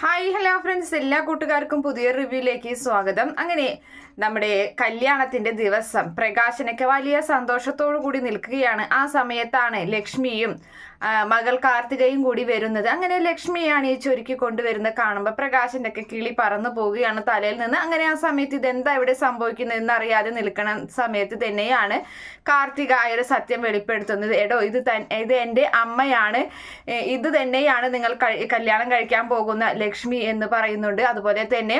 Hi hello friends എല്ലാ കൂട്ടുകാർക്കും പുതിയ റിവ്യൂയിലേക്ക് സ്വാഗതം. അങ്ങനെ നമ്മുടെ കല്യാണത്തിന്റെ ദിവസം പ്രകാശനൊക്കെ വലിയ സന്തോഷത്തോടു കൂടി നിൽക്കുകയാണ്. ആ സമയത്താണ് ലക്ഷ്മിയും മകൾ കാർത്തികയും കൂടി വരുന്നത്. അങ്ങനെ ലക്ഷ്മിയാണ് ഈ ചൊരുക്കി കൊണ്ടുവരുന്നത് കാണുമ്പോൾ പ്രകാശന്റെ ഒക്കെ കിളി പറന്നു പോവുകയാണ് തലയിൽ നിന്ന്. അങ്ങനെ ആ സമയത്ത് ഇതെന്താ ഇവിടെ സംഭവിക്കുന്നതെന്ന് അറിയാതെ നിൽക്കണ സമയത്ത് തന്നെയാണ് കാർത്തിക ആയൊരു സത്യം വെളിപ്പെടുത്തുന്നത്. എടോ ഇത് തൻ ഇത് എന്റെ അമ്മയാണ്. ഇത് തന്നെയാണ് നിങ്ങൾ കല്യാണം കഴിക്കാൻ പോകുന്ന ലക്ഷ്മി എന്ന് പറയുന്നുണ്ട്. അതുപോലെ തന്നെ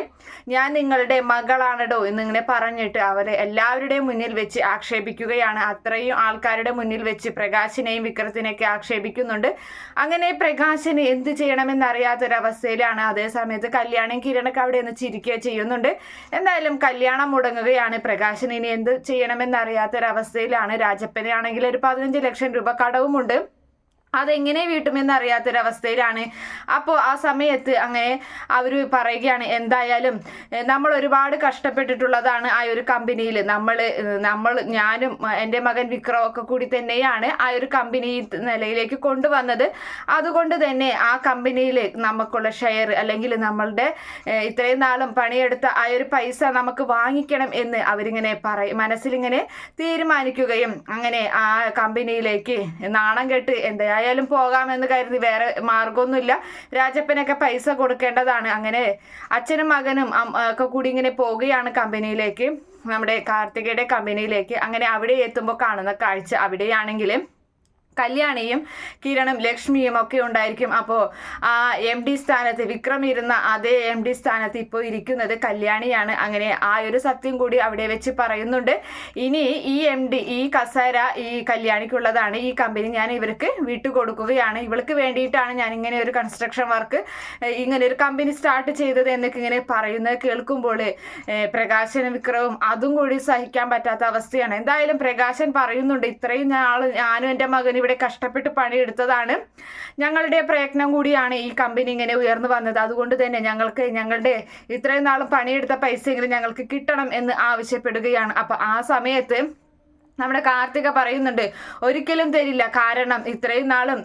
ഞാൻ നിങ്ങളുടെ മകളാണെടോ എന്നിങ്ങനെ പറഞ്ഞിട്ട് അവരെ എല്ലാവരുടെയും മുന്നിൽ വെച്ച് ആക്ഷേപിക്കുകയാണ്. അത്രയും ആൾക്കാരുടെ മുന്നിൽ വെച്ച് പ്രകാശിനെയും വിക്രത്തിനെയൊക്കെ ആക്ഷേപിക്കുന്നുണ്ട് അങ്ങനെ പ്രകാശന് എന്ത് ചെയ്യണമെന്നറിയാത്തൊരവസ്ഥയിലാണ്. അതേ സമയത്ത് കല്യാണം കിരണൊക്കെ അവിടെ നിന്ന് ചിരിക്കുക ചെയ്യുന്നുണ്ട്. എന്തായാലും കല്യാണം മുടങ്ങുകയാണ്. പ്രകാശൻ ഇനി എന്ത് ചെയ്യണമെന്നറിയാത്തൊരവസ്ഥയിലാണ്. രാജപ്പനെ ആണെങ്കിൽ ഒരു പതിനഞ്ച് ലക്ഷം രൂപ കടവുമുണ്ട്. അതെങ്ങനെ വീട്ടുമെന്ന് അറിയാത്തൊരവസ്ഥയിലാണ് അപ്പോൾ ആ സമയത്ത് അങ്ങനെ അവർ പറയുകയാണ് എന്തായാലും നമ്മൾ ഒരുപാട് കഷ്ടപ്പെട്ടിട്ടുള്ളതാണ് ആ ഒരു കമ്പനിയിൽ നമ്മൾ നമ്മൾ ഞാനും എന്റെ മകൻ വിക്രം ഒക്കെ കൂടി തന്നെയാണ് ആ ഒരു കമ്പനി നിലയിലേക്ക് കൊണ്ടുവന്നത്. അതുകൊണ്ട് തന്നെ ആ കമ്പനിയിൽ നമുക്കുള്ള ഷെയർ അല്ലെങ്കിൽ നമ്മളുടെ ഇത്രയും നാളും പണിയെടുത്ത ആ ഒരു പൈസ നമുക്ക് വാങ്ങിക്കണം എന്ന് അവരിങ്ങനെ പറയും മനസ്സിലിങ്ങനെ തീരുമാനിക്കുകയും അങ്ങനെ ആ കമ്പനിയിലേക്ക് നാണം കെട്ട് എന്തായാലും പോകാമെന്ന് കരുതി വേറെ മാർഗമൊന്നുമില്ല. രാജപ്പനൊക്കെ പൈസ കൊടുക്കേണ്ടതാണ്. അങ്ങനെ അച്ഛനും മകനും ഒക്കെ കൂടി ഇങ്ങനെ പോവുകയാണ് കമ്പനിയിലേക്ക്. നമ്മുടെ കാർത്തികയുടെ കമ്പനിയിലേക്ക്. അങ്ങനെ അവിടെ എത്തുമ്പോൾ കാണുന്ന കാഴ്ച അവിടെയാണെങ്കിൽ കല്യാണിയും കിരണും ലക്ഷ്മിയും ഒക്കെ ഉണ്ടായിരിക്കും. അപ്പോൾ ആ എം ഡി സ്ഥാനത്ത് വിക്രം ഇരുന്ന അതേ എം ഡി സ്ഥാനത്ത് ഇപ്പോൾ ഇരിക്കുന്നത് കല്യാണിയാണ്. അങ്ങനെ ആ ഒരു സത്യം കൂടി അവിടെ വെച്ച് പറയുന്നുണ്ട്. ഇനി ഈ എം ഡി ഈ കസേര ഈ കല്യാണിക്കുള്ളതാണ്. ഈ കമ്പനി ഞാൻ ഇവർക്ക് വിട്ടുകൊടുക്കുകയാണ്. ഇവൾക്ക് വേണ്ടിയിട്ടാണ് ഞാൻ ഇങ്ങനെ ഒരു കൺസ്ട്രക്ഷൻ വർക്ക് ഇങ്ങനെ ഒരു കമ്പനി സ്റ്റാർട്ട് ചെയ്തത് എന്നൊക്കെ ഇങ്ങനെ പറയുന്നത് കേൾക്കുമ്പോൾ പ്രകാശനും വിക്രവും അതും കൂടി സഹിക്കാൻ പറ്റാത്ത അവസ്ഥയാണ്. എന്തായാലും പ്രകാശൻ പറയുന്നുണ്ട് ഇത്രയും നാൾ ഞാനും എന്റെ മകനും ഇവിടെ കഷ്ടപ്പെട്ട് പണിയെടുത്തതാണ്. ഞങ്ങളുടെ പ്രയത്നം കൂടിയാണ് ഈ കമ്പനി ഇങ്ങനെ ഉയർന്നു വന്നത്. അതുകൊണ്ട് തന്നെ ഞങ്ങൾക്ക് ഞങ്ങളുടെ ഇത്രയും നാളും പണിയെടുത്ത പൈസയെങ്കിലും ഞങ്ങൾക്ക് കിട്ടണം എന്ന് ആവശ്യപ്പെടുകയാണ്. അപ്പം ആ സമയത്ത് നമ്മുടെ കാർത്തിക പറയുന്നുണ്ട് ഒരിക്കലും തരില്ല. കാരണം ഇത്രയും നാളും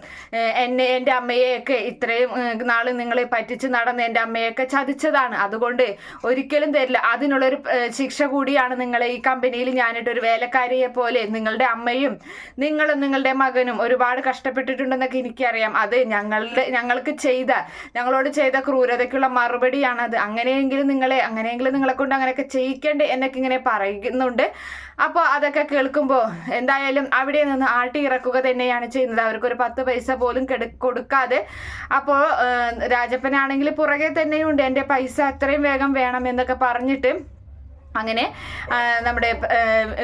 എന്നെ എന്റെ അമ്മയെയൊക്കെ ഇത്രയും നാൾ നിങ്ങളെ പറ്റിച്ച് നടന്ന് എന്റെ അമ്മയൊക്കെ ചതിച്ചതാണ്. അതുകൊണ്ട് ഒരിക്കലും തരില്ല. അതിനുള്ളൊരു ശിക്ഷ കൂടിയാണ് നിങ്ങളെ ഈ കമ്പനിയിൽ ഞാനിട്ടൊരു വേലക്കാരിയെ പോലെ നിങ്ങളുടെ അമ്മയും നിങ്ങളും നിങ്ങളുടെ മകനും ഒരുപാട് കഷ്ടപ്പെട്ടിട്ടുണ്ടെന്നൊക്കെ എനിക്കറിയാം. അത് ഞങ്ങളുടെ ഞങ്ങൾക്ക് ചെയ്ത ഞങ്ങളോട് ചെയ്ത ക്രൂരതയ്ക്കുള്ള മറുപടിയാണത് അങ്ങനെയെങ്കിലും നിങ്ങളെ അങ്ങനെയെങ്കിലും നിങ്ങളെ കൊണ്ട് അങ്ങനെയൊക്കെ ചെയ്യിക്കേണ്ടേ എന്നൊക്കെ ഇങ്ങനെ പറയുന്നുണ്ട്. അപ്പോൾ അതൊക്കെ കേൾക്കുമ്പോൾ എന്തായാലും അവിടെ നിന്ന് ആട്ടി ഇറക്കുക തന്നെയാണ് ചെയ്യുന്നത്. അവർക്കൊരു പത്ത് പൈസ പോലും കെടു കൊടുക്കാതെ. അപ്പോൾ രാജപ്പനാണെങ്കിൽ പുറകെ തന്നെയുണ്ട്. എന്റെ പൈസ അത്രയും വേഗം വേണം എന്നൊക്കെ പറഞ്ഞിട്ട് അങ്ങനെ നമ്മുടെ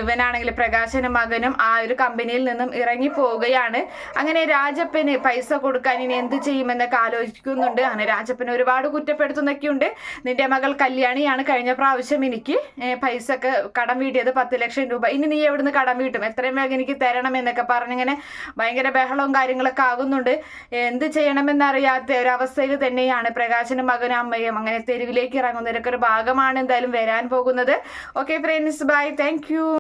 ഇവനാണെങ്കിൽ പ്രകാശന മകനും ആ ഒരു കമ്പനിയിൽ നിന്നും ഇറങ്ങി പോവുകയാണ്. അങ്ങനെ രാജപ്പന് പൈസ കൊടുക്കാൻ ഇനി എന്ത് ചെയ്യുമെന്നൊക്കെ ആലോചിക്കുന്നുണ്ട്. അങ്ങനെ രാജപ്പന് ഒരുപാട് കുറ്റപ്പെടുത്തുന്നൊക്കെയുണ്ട്. നിന്റെ മകൾ കല്യാണിയാണ്. കഴിഞ്ഞ പ്രാവശ്യം എനിക്ക് പൈസ ഒക്കെ കടം വീട്ടിയത് പത്ത് ലക്ഷം രൂപ. ഇനി നീ എവിടുന്ന് കടം വീട്ടും? എത്രയും വേഗം എനിക്ക് തരണം എന്നൊക്കെ പറഞ്ഞിങ്ങനെ ഭയങ്കര ബഹളവും കാര്യങ്ങളൊക്കെ ആകുന്നുണ്ട്. എന്ത് ചെയ്യണമെന്നറിയാത്ത ഒരവസ്ഥയിൽ തന്നെയാണ് പ്രകാശനും മകനും അമ്മയും. അങ്ങനെ തെരുവിലേക്ക് ഇറങ്ങുന്നതിനൊക്കെ ഒരു ഭാഗമാണ് എന്തായാലും വരാൻ പോകുന്നത്. Okay friends bye thank you